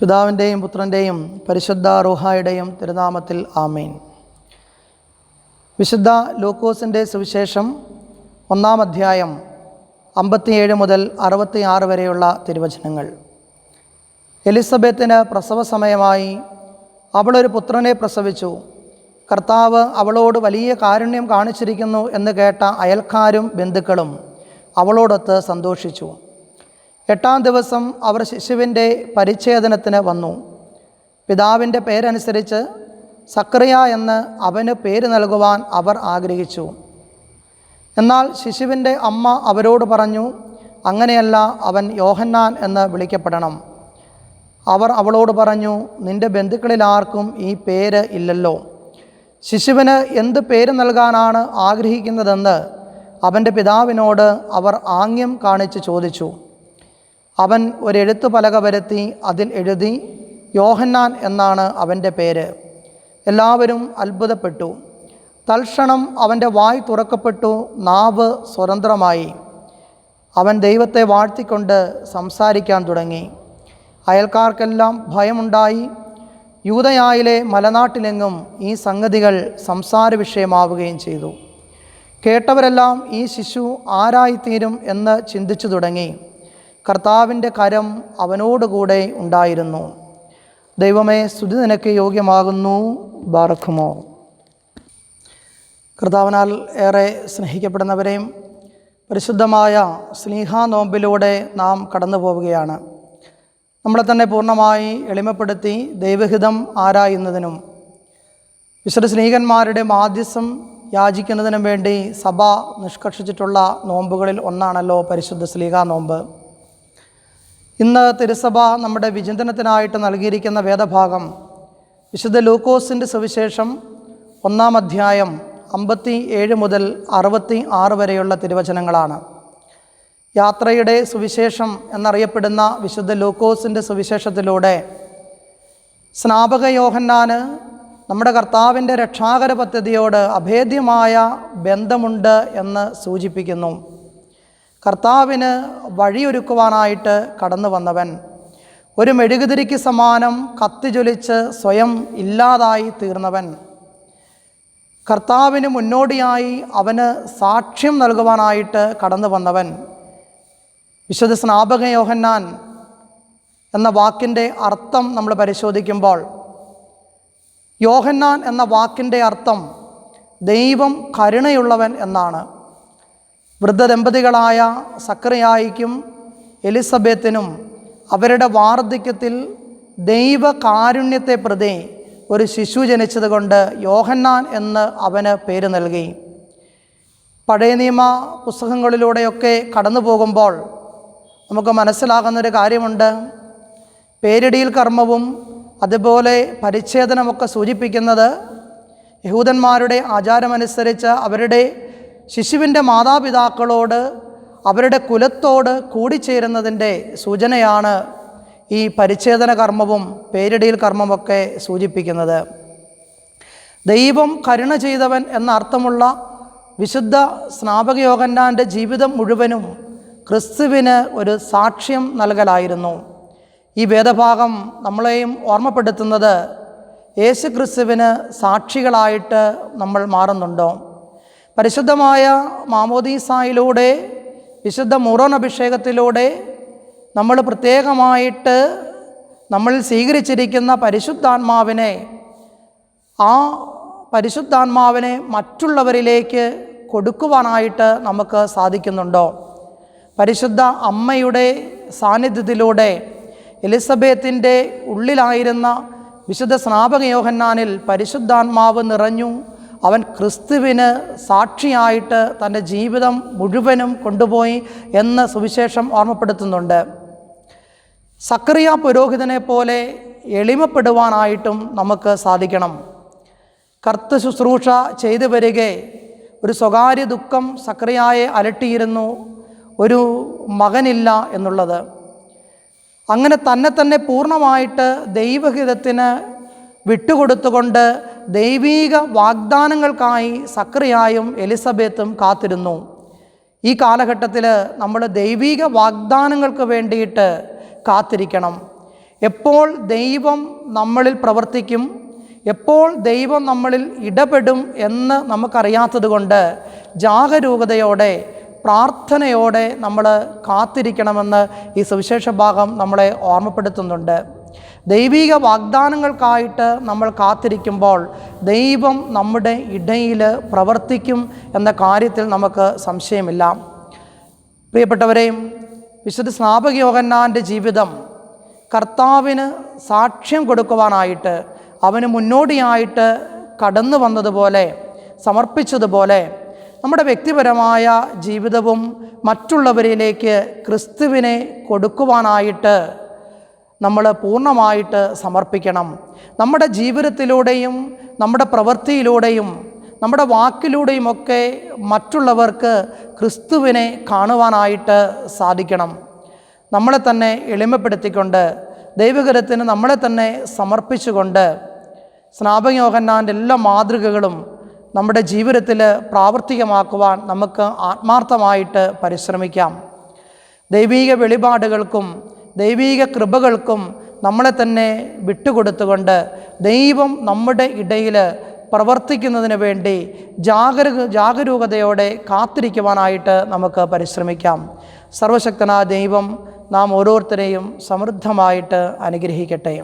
പിതാവിന്റെയും പുത്രന്റെയും പരിശുദ്ധ റൂഹായുടെയും തിരുനാമത്തിൽ ആമേൻ. വിശുദ്ധ ലൂക്കോസിന്റെ സുവിശേഷം ഒന്നാം അധ്യായം അമ്പത്തിയേഴ് മുതൽ അറുപത്തിയാറ് വരെയുള്ള തിരുവചനങ്ങൾ. എലിസബത്തിന് പ്രസവ സമയമായി അവളൊരു പുത്രനെ പ്രസവിച്ചു. കർത്താവ് അവളോട് വലിയ കാരുണ്യം കാണിച്ചിരിക്കുന്നു എന്ന് കേട്ട അയൽക്കാരും ബന്ധുക്കളും അവളോടൊത്ത് സന്തോഷിച്ചു. എട്ടാം ദിവസം അവർ ശിശുവിന്റെ പരിച്ഛേദനത്തിന് വന്നു. പിതാവിന്റെ പേരനുസരിച്ച് സക്രിയ എന്ന് അവന് പേര് നൽകുവാൻ അവർ ആഗ്രഹിച്ചു. എന്നാൽ ശിശുവിന്റെ അമ്മ അവരോട് പറഞ്ഞു അങ്ങനെയല്ല അവൻ യോഹന്നാൻ എന്ന് വിളിക്കപ്പെടണം. അവർ അവളോട് പറഞ്ഞു നിന്റെ ബന്ധുക്കളിൽ ആർക്കും ഈ പേര് ഇല്ലല്ലോ. ശിശുവിന് എന്ത് പേര് നൽകാനാണ് ആഗ്രഹിക്കുന്നതെന്ന് അവന്റെ പിതാവിനോട് അവർ ആംഗ്യം കാണിച്ച് ചോദിച്ചു. അവൻ ഒരെഴുത്തു പലക വരുത്തി അതിൽ എഴുതി യോഹന്നാൻ എന്നാണ് അവന്റെ പേര്. എല്ലാവരും അത്ഭുതപ്പെട്ടു. തൽക്ഷണം അവന്റെ വായ് തുറക്കപ്പെട്ടു നാവ് സ്വതന്ത്രമായി. അവൻ ദൈവത്തെ വാഴ്ത്തിക്കൊണ്ട് സംസാരിക്കാൻ തുടങ്ങി. അയൽക്കാർക്കെല്ലാം ഭയമുണ്ടായി. യൂതയായിലെ മലനാട്ടിലെങ്ങും ഈ സംഗതികൾ സംസാര വിഷയമാവുകയും ചെയ്തു. കേട്ടവരെല്ലാം ഈ ശിശു ആരായിത്തീരും എന്ന് ചിന്തിച്ചു തുടങ്ങി. കർത്താവിന്റെ കരം അവനോടുകൂടെ ഉണ്ടായിരുന്നു. ദൈവമേ സ്തുതി നിനക്ക് യോഗ്യമാകുന്നു. ബാറക്കുമോ? കർത്താവിനാൽ ഏറെ സ്നേഹിക്കപ്പെടുന്നവരെയും പരിശുദ്ധമായ സ്നേഹാനോമ്പിലൂടെ നാം കടന്നു പോവുകയാണ് നമ്മളെ തന്നെ പൂർണമായി എളിമപ്പെടുത്തി ദൈവഹിതം ആരായുന്നതിനും വിശുദ്ധ സ്നേഹികന്മാരുടെ മാധ്യസം യാചിക്കുന്നതിനും വേണ്ടി സഭ നിഷ്കർഷിച്ചിട്ടുള്ള നോമ്പുകളിൽ ഒന്നാണല്ലോ പരിശുദ്ധ സ്ലീഹാ നോമ്പ് ഇന്ന് തിരുസഭ നമ്മുടെ വിചിന്തനത്തിനായിട്ട് നൽകിയിരിക്കുന്ന വേദഭാഗം വിശുദ്ധ ലൂക്കോസിന്റെ സുവിശേഷം ഒന്നാം അധ്യായം അമ്പത്തി ഏഴ് മുതൽ അറുപത്തി ആറ് വരെയുള്ള തിരുവചനങ്ങളാണ്. യാത്രയുടെ സുവിശേഷം എന്നറിയപ്പെടുന്ന വിശുദ്ധ ലൂക്കോസിന്റെ സുവിശേഷത്തിലൂടെ സ്നാപക യോഹന്നാന് നമ്മുടെ കർത്താവിന്റെ രക്ഷാകര പദ്ധതിയോട് അഭേദ്യമായ ബന്ധമുണ്ട് എന്ന് സൂചിപ്പിക്കുന്നു. കർത്താവിന് വഴിയൊരുക്കുവാനായിട്ട് കടന്നു വന്നവൻ. ഒരു മെഴുകുതിരിക്ക് സമാനം കത്തിജ്വലിച്ച് സ്വയം ഇല്ലാതായി തീർന്നവൻ. കർത്താവിന് മുന്നോടിയായി അവന് സാക്ഷ്യം നൽകുവാനായിട്ട് കടന്നു വന്നവൻ. വിശുദ്ധ സ്നാപക യോഹന്നാൻ എന്ന വാക്കിന്റെ അർത്ഥം നമ്മൾ പരിശോധിക്കുമ്പോൾ യോഹന്നാൻ എന്ന വാക്കിന്റെ അർത്ഥം ദൈവം കരുണയുള്ളവൻ എന്നാണ്. വൃദ്ധദമ്പതികളായ സക്രിയായിക്കും എലിസബത്തിനും അവരുടെ വാർദ്ധക്യത്തിൽ ദൈവകാരുണ്യത്തെ പ്രതി ഒരു ശിശു ജനിച്ചതുകൊണ്ട് യോഹന്നാൻ എന്ന് അവന് പേര് നൽകി. പഴയ നിയമ പുസ്തകങ്ങളിലൂടെയൊക്കെ കടന്നു പോകുമ്പോൾ നമുക്ക് മനസ്സിലാകുന്നൊരു കാര്യമുണ്ട്. പേരിടിയിൽ കർമ്മവും അതുപോലെ പരിച്ഛേദനമൊക്കെ സൂചിപ്പിക്കുന്നത് യഹൂദന്മാരുടെ ആചാരമനുസരിച്ച് അവരുടെ ശിശുവിന്റെ മാതാപിതാക്കളോട് അവരുടെ കുലത്തോട് കൂടിച്ചേരുന്നതിന്റെ സൂചനയാണ് ഈ പരിച്ഛേദന കർമ്മവും പേരിടിയിൽ കർമ്മമൊക്കെ സൂചിപ്പിക്കുന്നത്. ദൈവം കരുണ ചെയ്തവൻ എന്ന അർത്ഥമുള്ള വിശുദ്ധ സ്നാപക യോഗന്നാന്റെ ജീവിതം മുഴുവനും ക്രിസ്തുവിന് ഒരു സാക്ഷ്യം നൽകലായിരുന്നു. ഈ വേദഭാഗം നമ്മളെയും ഓർമ്മപ്പെടുത്തുന്നത് യേശു ക്രിസ്തുവിന് സാക്ഷികളായിട്ട് നമ്മൾ മാറുന്നുണ്ടോ? പരിശുദ്ധമായ മാമോദീസായിലൂടെ വിശുദ്ധ മുറോൻ അഭിഷേകത്തിലൂടെ നമ്മൾ പ്രത്യേകമായിട്ട് നമ്മൾ സ്വീകരിച്ചിരിക്കുന്ന പരിശുദ്ധാത്മാവിനെ ആ പരിശുദ്ധാത്മാവിനെ മറ്റുള്ളവരിലേക്ക് കൊടുക്കുവാനായിട്ട് നമുക്ക് സാധിക്കുന്നുണ്ടോ? പരിശുദ്ധ അമ്മയുടെ സാന്നിധ്യത്തിലൂടെ എലിസബത്തിന്റെ ഉള്ളിലായിരുന്ന വിശുദ്ധ സ്നാപക യോഹന്നാനിൽ പരിശുദ്ധാത്മാവ് നിറഞ്ഞു അവൻ ക്രിസ്തുവിന് സാക്ഷിയായിട്ട് തന്റെ ജീവിതം മുഴുവനും കൊണ്ടുപോയി എന്ന് സുവിശേഷം ഓർമ്മപ്പെടുത്തുന്നുണ്ട്. സക്രിയ പുരോഹിതനെ പോലെ എളിമപ്പെടുവാനായിട്ടും നമുക്ക് സാധിക്കണം. കർത്ത ശുശ്രൂഷ ചെയ്തു വരികെ ഒരു സ്വകാര്യ ദുഃഖം സക്രിയായെ അലട്ടിയിരുന്നു ഒരു മകനില്ല എന്നുള്ളത്. അങ്ങനെ തന്നെ തന്നെ പൂർണമായിട്ട് ദൈവഹിതത്തിന് വിട്ടുകൊടുത്തുകൊണ്ട് ദൈവീക വാഗ്ദാനങ്ങൾക്കായി സക്രിയായും എലിസബത്തും കാത്തിരുന്നു. ഈ കാലഘട്ടത്തിൽ നമ്മൾ ദൈവീക വാഗ്ദാനങ്ങൾക്ക് വേണ്ടിയിട്ട് കാത്തിരിക്കണം. എപ്പോൾ ദൈവം നമ്മളിൽ പ്രവർത്തിക്കും എപ്പോൾ ദൈവം നമ്മളിൽ ഇടപെടും എന്ന് നമുക്കറിയാത്തത് കൊണ്ട് ജാഗരൂകതയോടെ പ്രാർത്ഥനയോടെ നമ്മൾ കാത്തിരിക്കണമെന്ന് ഈ സുവിശേഷ ഭാഗം നമ്മളെ ഓർമ്മപ്പെടുത്തുന്നുണ്ട്. ദൈവിക വാഗ്ദാനങ്ങൾക്കായിട്ട് നമ്മൾ കാത്തിരിക്കുമ്പോൾ ദൈവം നമ്മുടെ ഇടയിൽ പ്രവർത്തിക്കും എന്ന കാര്യത്തിൽ നമുക്ക് സംശയമില്ല. പ്രിയപ്പെട്ടവരെയും വിശുദ്ധ സ്നാപക യോഗന്നാന്റെ ജീവിതം കർത്താവിന് സാക്ഷ്യം കൊടുക്കുവാനായിട്ട് അവന് മുന്നോടിയായിട്ട് കടന്നു വന്നതുപോലെ സമർപ്പിച്ചതുപോലെ നമ്മുടെ വ്യക്തിപരമായ ജീവിതവും മറ്റുള്ളവരിലേക്ക് ക്രിസ്തുവിനെ കൊടുക്കുവാനായിട്ട് നമ്മൾ പൂർണമായിട്ട് സമർപ്പിക്കണം. നമ്മുടെ ജീവിതത്തിലൂടെയും നമ്മുടെ പ്രവൃത്തിയിലൂടെയും നമ്മുടെ വാക്കിലൂടെയുമൊക്കെ മറ്റുള്ളവർക്ക് ക്രിസ്തുവിനെ കാണുവാനായിട്ട് സാധിക്കണം. നമ്മളെ തന്നെ എളിമപ്പെടുത്തിക്കൊണ്ട് ദൈവകരത്തിന് നമ്മളെ തന്നെ സമർപ്പിച്ചുകൊണ്ട് സ്നാപകയോഹന്നാന്റെ എല്ലാ മാതൃകകളും നമ്മുടെ ജീവിതത്തിൽ പ്രാവർത്തികമാക്കുവാൻ നമുക്ക് ആത്മാർത്ഥമായിട്ട് പരിശ്രമിക്കാം. ദൈവീക വെളിപാടുകൾക്കും ദൈവീക കൃപകൾക്കും നമ്മളെ തന്നെ വിട്ടുകൊടുത്തുകൊണ്ട് ദൈവം നമ്മുടെ ഇടയിൽ പ്രവർത്തിക്കുന്നതിന് വേണ്ടി ജാഗരൂ ജാഗരൂകതയോടെ കാത്തിരിക്കുവാനായിട്ട് നമുക്ക് പരിശ്രമിക്കാം. സർവശക്തനായ ദൈവം നാം ഓരോരുത്തരെയും സമൃദ്ധമായിട്ട് അനുഗ്രഹിക്കട്ടെ.